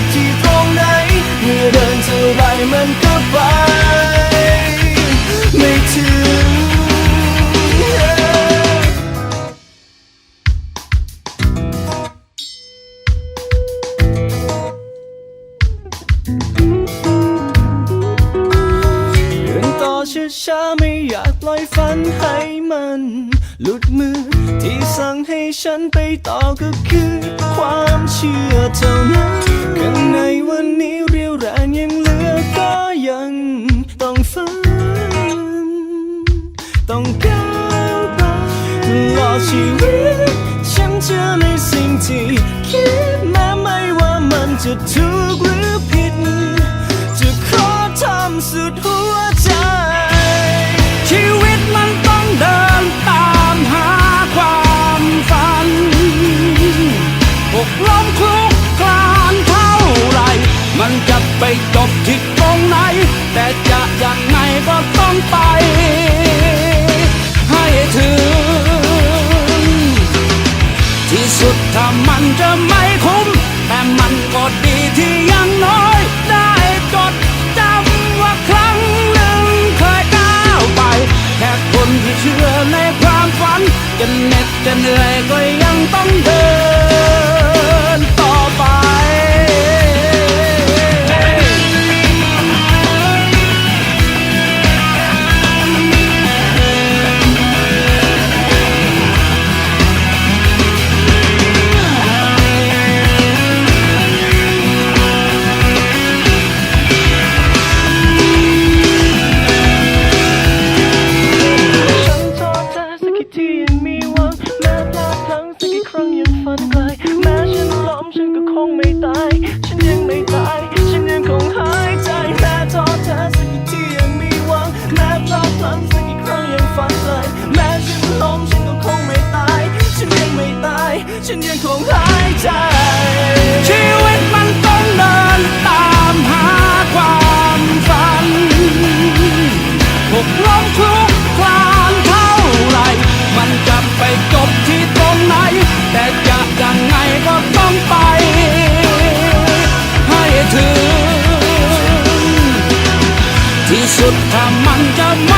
บที่ตรงไหน เมื่อเดินเท่าไรมันก็ไป ไม่ถึง เดินต่อช้าๆไม่อยากปล่อยฝันให้มัน หลุดมือที่สั่งให้ฉันไปต่อก็คือความ ชีวิต ฉันเชื่อในสิ่งที่คิดแม้ไม่ว่ามันจะถูกหรือผิด จะขอทำสุดหัวใจ ชีวิตมันต้องเดินตามหาความฝันหกล้มคลุกคลานเท่าไร มันจะไปจบที่ตรงไหน แต่จะยังไงก็ต้องไป ดดีที่ยังน้อยได้จดจำว่าครั้งหนึ่งเคยก้าวไป แค่คนที่เชื่อในความฝันจะเหน็ดจะเหนื่อยก็ยังต้องเดิน ฉันยังคงหายใจ ชีวิตมันต้องเดินตามหาความฝันหกล้มคลุกคลานเท่าไร มันจะไปจบที่ตรงไหน แต่จะยังไงก็ต้องไป ให้ถึง ที่สุดถ้ามันจะไม่